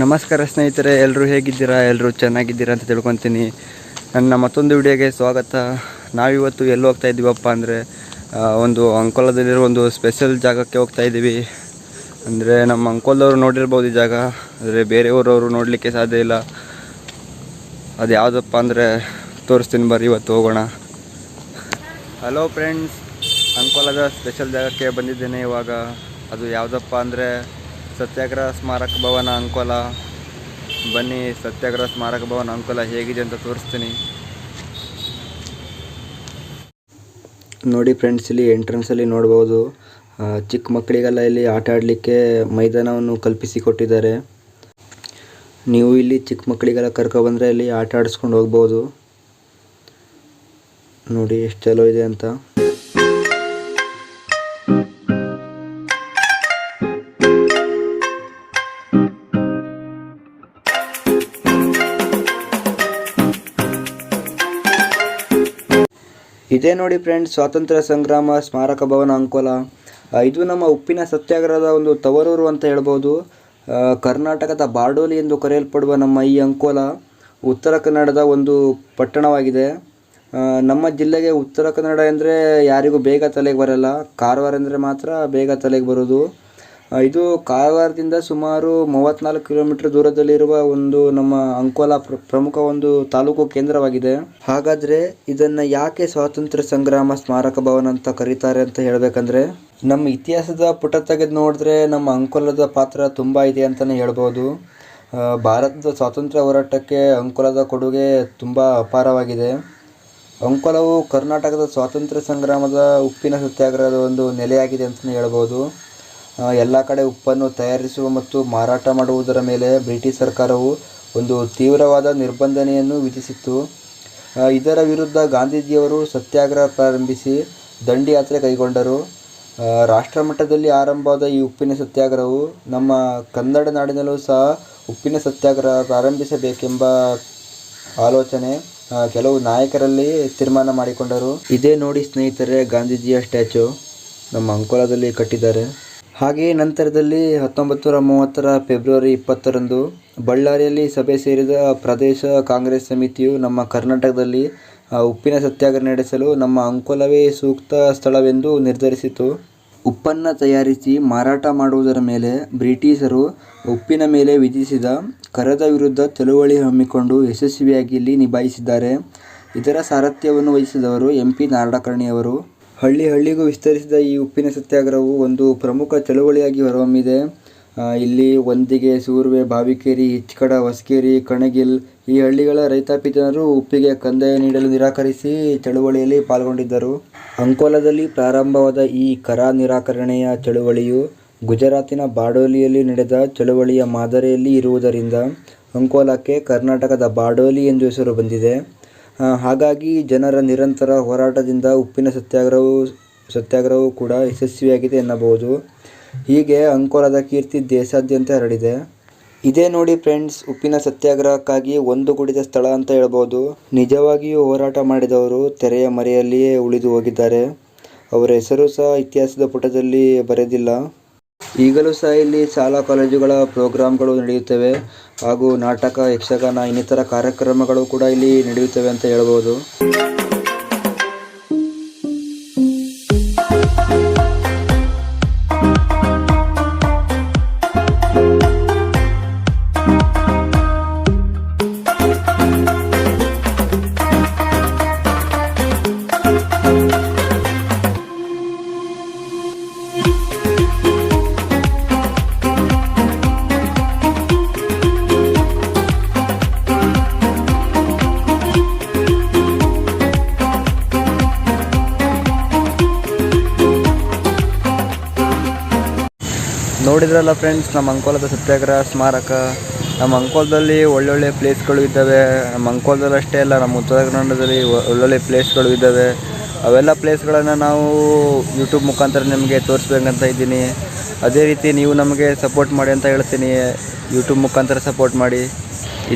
ನಮಸ್ಕಾರ ಸ್ನೇಹಿತರೆ ಎಲ್ಲರೂ ಹೇಗಿದ್ದೀರಾ? ಎಲ್ಲರೂ ಚೆನ್ನಾಗಿದ್ದೀರಾ ಅಂತ ತಿಳ್ಕೊತೀನಿ. ನನ್ನ ಮತ್ತೊಂದು ವಿಡಿಯೋಗೆ ಸ್ವಾಗತ. ನಾವಿವತ್ತು ಎಲ್ಲಿ ಹೋಗ್ತಾ ಇದ್ದೀವಪ್ಪ ಅಂದರೆ ಒಂದು ಅಂಕೋಲದಲ್ಲಿರೋ ಒಂದು ಸ್ಪೆಷಲ್ ಜಾಗಕ್ಕೆ ಹೋಗ್ತಾ ಇದ್ದೀವಿ. ಅಂದರೆ ನಮ್ಮ ಅಂಕೋಲದವರು ನೋಡಿರ್ಬೋದು ಈ ಜಾಗ. ಅಂದರೆ ಬೇರೆ ಊರವರು ನೋಡಲಿಕ್ಕೆ ಸಾಧ್ಯ ಇಲ್ಲ. ಅದು ಯಾವುದಪ್ಪ ಅಂದರೆ, ತೋರಿಸ್ತೀನಿ ಬರ್ರಿ, ಇವತ್ತು ಹೋಗೋಣ. ಹಲೋ ಫ್ರೆಂಡ್ಸ್ ಅಂಕೋಲದ ಸ್ಪೆಷಲ್ ಜಾಗಕ್ಕೆ ಬಂದಿದ್ದೇನೆ ಇವಾಗ. ಅದು ಯಾವುದಪ್ಪ ಅಂದರೆ ಸತ್ಯಾಗ್ರಹ ಸ್ಮಾರಕ ಭವನ ಅಂಕೋಲ. ಬನ್ನಿ, ಸತ್ಯಾಗ್ರಹ ಸ್ಮಾರಕ ಭವನ ಅಂಕೋಲ ಹೇಗಿದೆ ಅಂತ ತೋರಿಸ್ತೀನಿ. ನೋಡಿ ಫ್ರೆಂಡ್ಸ್ ಇಲ್ಲಿ ಎಂಟ್ರೆನ್ಸಲ್ಲಿ ನೋಡ್ಬೋದು. ಚಿಕ್ಕ ಮಕ್ಕಳಿಗೆಲ್ಲ ಇಲ್ಲಿ ಆಟ ಆಡಲಿಕ್ಕೆ ಮೈದಾನವನ್ನು ಕಲ್ಪಿಸಿ ಕೊಟ್ಟಿದ್ದಾರೆ. ನೀವು ಇಲ್ಲಿ ಚಿಕ್ಕ ಮಕ್ಕಳಿಗೆಲ್ಲ ಕರ್ಕೊಬಂದರೆ ಇಲ್ಲಿ ಆಟ ಆಡಿಸ್ಕೊಂಡು ಹೋಗ್ಬೋದು. ನೋಡಿ, ಎಷ್ಟು ಚಲೋ ಇದೆ ಅಂತ. ಇದೇ ನೋಡಿ ಫ್ರೆಂಡ್ಸ್ ಸ್ವಾತಂತ್ರ್ಯ ಸಂಗ್ರಾಮ, ಸ್ಮಾರಕ ಭವನ ಅಂಕೋಲ. ಇದು ನಮ್ಮ ಉಪ್ಪಿನ ಸತ್ಯಾಗ್ರಹದ ಒಂದು ತವರೂರು ಅಂತ ಹೇಳ್ಬೋದು. ಕರ್ನಾಟಕದ ಬಾರ್ಡೋಲಿ ಎಂದು ಕರೆಯಲ್ಪಡುವ ನಮ್ಮ ಈ ಅಂಕೋಲ ಉತ್ತರ ಕನ್ನಡದ ಒಂದು ಪಟ್ಟಣವಾಗಿದೆ. ನಮ್ಮ ಜಿಲ್ಲೆಗೆ ಉತ್ತರ ಕನ್ನಡ ಅಂದರೆ ಯಾರಿಗೂ ಬೇಗ ತಲೆಗೆ ಬರಲ್ಲ. ಕಾರವಾರ ಅಂದರೆ ಮಾತ್ರ ಬೇಗ ತಲೆಗೆ ಬರೋದು. ಇದು ಕಾರವಾರದಿಂದ ಸುಮಾರು ಮೂವತ್ತ್ನಾಲ್ಕು ಕಿಲೋಮೀಟರ್ ದೂರದಲ್ಲಿರುವ ಒಂದು ನಮ್ಮ ಅಂಕೋಲ ಪ್ರ- ಪ್ರಮುಖ ಒಂದು ತಾಲೂಕು ಕೇಂದ್ರವಾಗಿದೆ. ಹಾಗಾದ್ರೆ ಇದನ್ನ ಯಾಕೆ ಸ್ವಾತಂತ್ರ್ಯ ಸಂಗ್ರಾಮ ಸ್ಮಾರಕ ಭವನ ಅಂತ ಕರೀತಾರೆ ಅಂತ ಹೇಳಬೇಕಂದ್ರೆ, ನಮ್ಮ ಇತಿಹಾಸದ ಪುಟ ತೆಗೆದು ನೋಡಿದ್ರೆ ನಮ್ಮ ಅಂಕೋಲದ ಪಾತ್ರ ತುಂಬಾ ಇದೆ ಅಂತಾನೆ ಹೇಳ್ಬೋದು. ಭಾರತದ ಸ್ವಾತಂತ್ರ್ಯ ಹೋರಾಟಕ್ಕೆ ಅಂಕೋಲದ ಕೊಡುಗೆ ತುಂಬಾ ಅಪಾರವಾಗಿದೆ. ಅಂಕೋಲವು ಕರ್ನಾಟಕದ ಸ್ವಾತಂತ್ರ್ಯ ಸಂಗ್ರಾಮದ ಉಪ್ಪಿನ ಸತ್ಯಾಗ್ರಹದ ಒಂದು ನೆಲೆಯಾಗಿದೆ ಅಂತಲೇ ಹೇಳ್ಬೋದು. ಎಲ್ಲ ಕಡೆ ಉಪ್ಪನ್ನು ತಯಾರಿಸುವ ಮತ್ತು ಮಾರಾಟ ಮಾಡುವುದರ ಮೇಲೆ ಬ್ರಿಟಿಷ್ ಸರ್ಕಾರವು ಒಂದು ತೀವ್ರವಾದ ನಿರ್ಬಂಧನೆಯನ್ನು ವಿಧಿಸಿತ್ತು. ಇದರ ವಿರುದ್ಧ ಗಾಂಧೀಜಿಯವರು ಸತ್ಯಾಗ್ರಹ ಪ್ರಾರಂಭಿಸಿ ದಂಡಿಯಾತ್ರೆ ಕೈಗೊಂಡರು. ರಾಷ್ಟ್ರಮಟ್ಟದಲ್ಲಿ ಆರಂಭವಾದ ಈ ಉಪ್ಪಿನ ಸತ್ಯಾಗ್ರಹವು ನಮ್ಮ ಕನ್ನಡ ನಾಡಿನಲ್ಲೂ ಸಹ ಉಪ್ಪಿನ ಸತ್ಯಾಗ್ರಹ ಪ್ರಾರಂಭಿಸಬೇಕೆಂಬ ಆಲೋಚನೆ ಕೆಲವು ನಾಯಕರಲ್ಲಿ ತೀರ್ಮಾನ ಮಾಡಿಕೊಂಡರು. ಇದೇ ನೋಡಿ ಸ್ನೇಹಿತರೆ, ಗಾಂಧೀಜಿಯ ಸ್ಟ್ಯಾಚು ನಮ್ಮ ಅಂಕೋಲದಲ್ಲಿ ಕಟ್ಟಿದ್ದಾರೆ. ಹಾಗೆಯೇ ನಂತರದಲ್ಲಿ ಹತ್ತೊಂಬತ್ತು ನೂರ ಮೂವತ್ತರ ಫೆಬ್ರವರಿ ಇಪ್ಪತ್ತರಂದು ಬಳ್ಳಾರಿಯಲ್ಲಿ ಸಭೆ ಸೇರಿದ ಪ್ರದೇಶ ಕಾಂಗ್ರೆಸ್ ಸಮಿತಿಯು ನಮ್ಮ ಕರ್ನಾಟಕದಲ್ಲಿ ಉಪ್ಪಿನ ಸತ್ಯಾಗ್ರಹ ನಡೆಸಲು ನಮ್ಮ ಅಂಕೋಲವೇ ಸೂಕ್ತ ಸ್ಥಳವೆಂದು ನಿರ್ಧರಿಸಿತು. ಉಪ್ಪನ್ನು ತಯಾರಿಸಿ ಮಾರಾಟ ಮಾಡುವುದರ ಮೇಲೆ ಬ್ರಿಟಿಷರು ಉಪ್ಪಿನ ಮೇಲೆ ವಿಧಿಸಿದ ಕರದ ವಿರುದ್ಧ ಚಳುವಳಿ ಹಮ್ಮಿಕೊಂಡು ಯಶಸ್ವಿಯಾಗಿ ಇಲ್ಲಿ ನಿಭಾಯಿಸಿದ್ದಾರೆ. ಇದರ ಸಾರಥ್ಯವನ್ನು ವಹಿಸಿದವರು ಎಂ ಪಿ ನಾರಾಯಣಕರ್ಣಿಯವರು ಹಳ್ಳಿ ಹಳ್ಳಿಗೂ ವಿಸ್ತರಿಸಿದ ಈ ಉಪ್ಪಿನ ಸತ್ಯಾಗ್ರಹವು ಒಂದು ಪ್ರಮುಖ ಚಳುವಳಿಯಾಗಿ ಹೊರಹೊಮ್ಮಿದೆ. ಇಲ್ಲಿ ಒಂದಿಗೆ ಸೂರ್ವೆ, ಬಾವಿಕೇರಿ ಇಚ್ಕಡ ಹೊಸಕೇರಿ, ಕಣಗಿಲ್ ಈ ಹಳ್ಳಿಗಳ ರೈತಾಪಿ ಜನರು ಉಪ್ಪಿಗೆ ಕಂದಾಯ ನೀಡಲು ನಿರಾಕರಿಸಿ ಚಳುವಳಿಯಲ್ಲಿ ಪಾಲ್ಗೊಂಡಿದ್ದರು. ಅಂಕೋಲದಲ್ಲಿ ಪ್ರಾರಂಭವಾದ ಈ ಕರ ನಿರಾಕರಣೆಯ ಚಳುವಳಿಯು ಗುಜರಾತಿನ ಬಾಡೋಲಿಯಲ್ಲಿ ನಡೆದ ಚಳುವಳಿಯ ಮಾದರಿಯಲ್ಲಿ ಇರುವುದರಿಂದ ಅಂಕೋಲಕ್ಕೆ ಕರ್ನಾಟಕದ ಬಾಡೋಲಿ ಎಂದು ಹೆಸರು ಬಂದಿದೆ. ಹಾಗಾಗಿ ಜನರ ನಿರಂತರ ಹೋರಾಟದಿಂದ ಉಪ್ಪಿನ ಸತ್ಯಾಗ್ರಹವು ಸತ್ಯಾಗ್ರಹವು ಕೂಡ ಯಶಸ್ವಿಯಾಗಿದೆ ಎನ್ನಬಹುದು. ಹೀಗೆ ಅಂಕೋಲದ ಕೀರ್ತಿ ದೇಶಾದ್ಯಂತ ಹರಡಿದೆ. ಇದೇ ನೋಡಿ ಫ್ರೆಂಡ್ಸ್, ಉಪ್ಪಿನ ಸತ್ಯಾಗ್ರಹಕ್ಕಾಗಿ ಒಂದು ಗುಡಿದ ಸ್ಥಳ ಅಂತ ಹೇಳ್ಬೋದು. ನಿಜವಾಗಿಯೂ ಹೋರಾಟ ಮಾಡಿದವರು ತೆರೆಯ ಮರೆಯಲ್ಲಿಯೇ ಉಳಿದು ಹೋಗಿದ್ದಾರೆ. ಅವರ ಹೆಸರು ಸಹ ಇತಿಹಾಸದ ಪುಟದಲ್ಲಿ ಬರೆದಿಲ್ಲ. ಈಗಲೂ ಸಹ ಇಲ್ಲಿ ಶಾಲಾ ಕಾಲೇಜುಗಳ ಪ್ರೋಗ್ರಾಮ್ಗಳು ನಡೆಯುತ್ತವೆ. ಹಾಗೂ ನಾಟಕ ಯಕ್ಷಗಾನ ಇನ್ನಿತರ ಕಾರ್ಯಕ್ರಮಗಳು ಕೂಡ ಇಲ್ಲಿ ನಡೆಯುತ್ತವೆ ಅಂತ ಹೇಳ್ಬೋದು. ನೋಡಿದ್ರಲ್ಲ ಫ್ರೆಂಡ್ಸ್ ನಮ್ಮ ಅಂಕೋಲದ ಸತ್ಯಾಗ್ರಹ, ಸ್ಮಾರಕ. ನಮ್ಮ ಅಂಕೋಲದಲ್ಲಿ ಒಳ್ಳೊಳ್ಳೆ ಪ್ಲೇಸ್ಗಳು ಇದ್ದಾವೆ. ನಮ್ಮ ಅಂಕೋಲದಲ್ಲಿ ಅಷ್ಟೇ ಅಲ್ಲ, ನಮ್ಮ ಉತ್ತರ ಕನ್ನಡದಲ್ಲಿ ಒಳ್ಳೊಳ್ಳೆ ಪ್ಲೇಸ್ಗಳು ಇದ್ದಾವೆ. ಅವೆಲ್ಲ ಪ್ಲೇಸ್ಗಳನ್ನು ನಾವು ಯೂಟ್ಯೂಬ್ ಮುಖಾಂತರ ನಿಮಗೆ ತೋರಿಸ್ಬೇಕಂತ ಇದ್ದೀನಿ. ಅದೇ ರೀತಿ ನೀವು ನಮಗೆ ಸಪೋರ್ಟ್ ಮಾಡಿ ಅಂತ ಹೇಳ್ತೀನಿ. ಯೂಟ್ಯೂಬ್ ಮುಖಾಂತರ ಸಪೋರ್ಟ್ ಮಾಡಿ.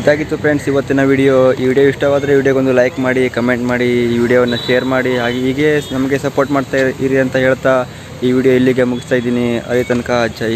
ಇದಾಗಿತ್ತು ಫ್ರೆಂಡ್ಸ್ ಇವತ್ತಿನ ವಿಡಿಯೋ ಈ ವಿಡಿಯೋ ಇಷ್ಟವಾದರೆ ವಿಡಿಯೋಗೊಂದು ಲೈಕ್ ಮಾಡಿ ಕಮೆಂಟ್ ಮಾಡಿ, ಈ ವಿಡಿಯೋವನ್ನು ಶೇರ್ ಮಾಡಿ. ಹಾಗೆ ಹೀಗೆ ನಮಗೆ ಸಪೋರ್ಟ್ ಮಾಡ್ತಾ ಇರಿ ಅಂತ ಹೇಳ್ತಾ ಈ ವಿಡಿಯೋ ಇಲ್ಲಿಗೆ ಮುಗಿಸ್ತಾ ಇದ್ದೀನಿ. ಅದೇ ತನಕ ಜೈ.